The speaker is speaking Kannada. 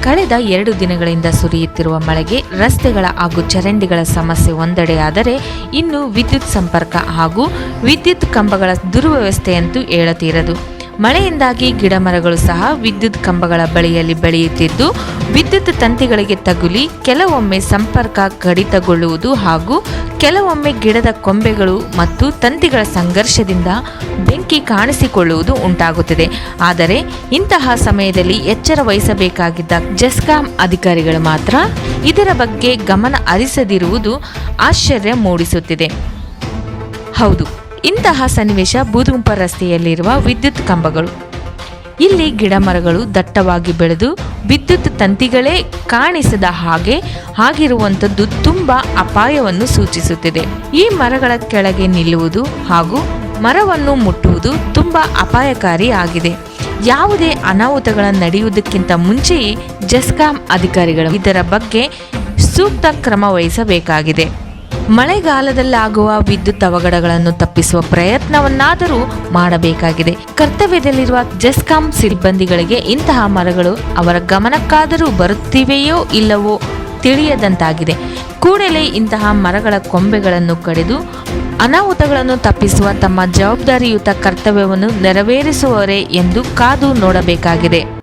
ಕಳೆದ ಎರಡು ದಿನಗಳಿಂದ ಸುರಿಯುತ್ತಿರುವ ಮಳೆಗೆ ರಸ್ತೆಗಳ ಹಾಗೂ ಚರಂಡಿಗಳ ಸಮಸ್ಯೆ ಒಂದೆಡೆಯಾದರೆ ಇನ್ನು ವಿದ್ಯುತ್ ಸಂಪರ್ಕ ಹಾಗೂ ವಿದ್ಯುತ್ ಕಂಬಗಳ ದುರ್ವ್ಯವಸ್ಥೆಯಂತೂ ಹೇಳತೀರದು ಮಳೆಯಿಂದಾಗಿ ಗಿಡಮರಗಳು ಸಹ ವಿದ್ಯುತ್ ಕಂಬಗಳ ಬಳಿಯಲ್ಲಿ ಬೆಳೆಯುತ್ತಿದ್ದು, ವಿದ್ಯುತ್ ತಂತಿಗಳಿಗೆ ತಗುಲಿ ಕೆಲವೊಮ್ಮೆ ಸಂಪರ್ಕ ಕಡಿತಗೊಳ್ಳುವುದು ಹಾಗೂ ಕೆಲವೊಮ್ಮೆ ಗಿಡದ ಕೊಂಬೆಗಳು ಮತ್ತು ತಂತಿಗಳ ಸಂಘರ್ಷದಿಂದ ಬೆಂಕಿ ಕಾಣಿಸಿಕೊಳ್ಳುವುದು ಉಂಟಾಗುತ್ತದೆ. ಆದರೆ, ಇಂತಹ ಸಮಯದಲ್ಲಿ ಎಚ್ಚರ ವಹಿಸಬೇಕಾಗಿದ್ದ ಜೆಸ್ಕಾಂ ಅಧಿಕಾರಿಗಳು ಮಾತ್ರ ಇದರ ಬಗ್ಗೆ ಗಮನ ಹರಿಸದಿರುವುದು ಆಶ್ಚರ್ಯ ಮೂಡಿಸುತ್ತಿದೆ. ಹೌದು. ಇಂತಹ ಸನ್ನಿವೇಶ ಬೂದುಗುಂಪ ರಸ್ತೆಯಲ್ಲಿರುವ ವಿದ್ಯುತ್ ಕಂಬಗಳು. ಇಲ್ಲಿ ಗಿಡ ಮರಗಳು ದಟ್ಟವಾಗಿ ಬೆಳೆದು ವಿದ್ಯುತ್ ತಂತಿಗಳೇ ಕಾಣಿಸದ ಹಾಗೆ ಆಗಿರುವಂಥದ್ದು ತುಂಬ ಅಪಾಯವನ್ನು ಸೂಚಿಸುತ್ತಿದೆ. ಈ ಮರಗಳ ಕೆಳಗೆ ನಿಲ್ಲುವುದು ಹಾಗೂ ಮರವನ್ನು ಮುಟ್ಟುವುದು ತುಂಬ ಅಪಾಯಕಾರಿ ಆಗಿದೆ. ಯಾವುದೇ ಅನಾಹುತಗಳ ನಡೆಯುವುದಕ್ಕಿಂತ ಮುಂಚೆಯೇ ಜೆಸ್ಕಾಂ ಅಧಿಕಾರಿಗಳು ಇದರ ಬಗ್ಗೆ ಸೂಕ್ತ ಕ್ರಮ ವಹಿಸಬೇಕಾಗಿದೆ. ಮಳೆಗಾಲದಲ್ಲಾಗುವ ವಿದ್ಯುತ್ ಅವಘಡಗಳನ್ನು ತಪ್ಪಿಸುವ ಪ್ರಯತ್ನವನ್ನಾದರೂ ಮಾಡಬೇಕಾಗಿದೆ. ಕರ್ತವ್ಯದಲ್ಲಿರುವ ಜೆಸ್ಕಾಂ ಸಿಬ್ಬಂದಿಗಳಿಗೆ ಇಂತಹ ಮರಗಳು ಅವರ ಗಮನಕ್ಕಾದರೂ ಬರುತ್ತಿವೆಯೋ ಇಲ್ಲವೋ ತಿಳಿಯದಂತಾಗಿದೆ. ಕೂಡಲೇ ಇಂತಹ ಮರಗಳ ಕೊಂಬೆಗಳನ್ನು ಕಡಿದು ಅನಾಹುತಗಳನ್ನು ತಪ್ಪಿಸುವ ತಮ್ಮ ಜವಾಬ್ದಾರಿಯುತ ಕರ್ತವ್ಯವನ್ನು ನೆರವೇರಿಸುವವರೇ ಎಂದು ಕಾದು ನೋಡಬೇಕಾಗಿದೆ.